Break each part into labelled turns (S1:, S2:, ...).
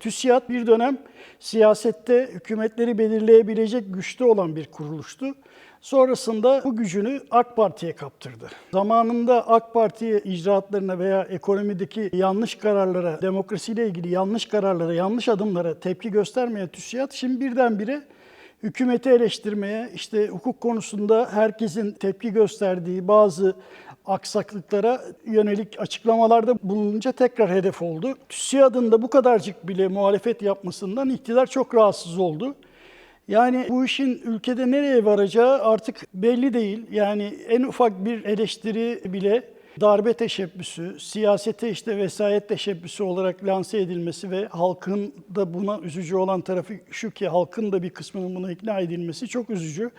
S1: TÜSİAD bir dönem siyasette hükümetleri belirleyebilecek güçte olan bir kuruluştu. Sonrasında bu gücünü AK Parti'ye kaptırdı. Zamanında AK Parti icraatlarına veya ekonomideki yanlış kararlara, demokrasiyle ilgili yanlış kararlara, yanlış adımlara tepki göstermeyen TÜSİAD şimdi birdenbire hükümeti eleştirmeye, işte hukuk konusunda herkesin tepki gösterdiği bazı aksaklıklara yönelik açıklamalarda bulununca tekrar hedef oldu. TÜSİAD'ın da bu kadarcık bile muhalefet yapmasından iktidar çok rahatsız oldu. Yani bu işin ülkede nereye varacağı artık belli değil. Yani en ufak bir eleştiri bile darbe teşebbüsü, siyasete işte vesayet teşebbüsü olarak lanse edilmesi ve halkın da buna üzücü olan tarafı şu ki halkın da bir kısmının buna ikna edilmesi çok üzücü.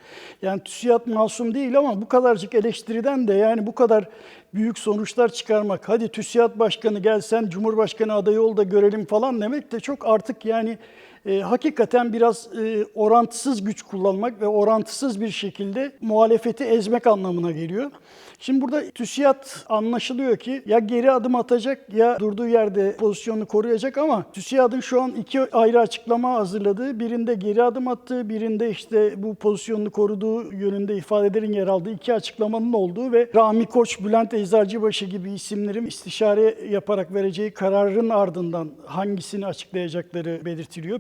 S1: Yani TÜSİAD masum değil ama bu kadarcık eleştiriden de yani bu kadar büyük sonuçlar çıkarmak, hadi TÜSİAD Başkanı gelsen Cumhurbaşkanı adayı ol da görelim falan demek de çok artık yani e, hakikaten biraz e, orantısız güç kullanmak ve orantısız bir şekilde muhalefeti ezmek anlamına geliyor. Şimdi burada TÜSİAD anlaşılıyor ki ya geri adım atacak ya durduğu yerde pozisyonunu koruyacak ama TÜSİAD'ın şu an iki ayrı açıklama hazırladığı, birinde geri adım attığı, birinde işte bu pozisyonunu koruduğu yönünde ifadelerin yer aldığı iki açıklamanın olduğu ve Rami Koç, Bülent Eczacıbaşı gibi isimlerin istişare yaparak vereceği kararın ardından hangisini açıklayacakları belirtiliyor.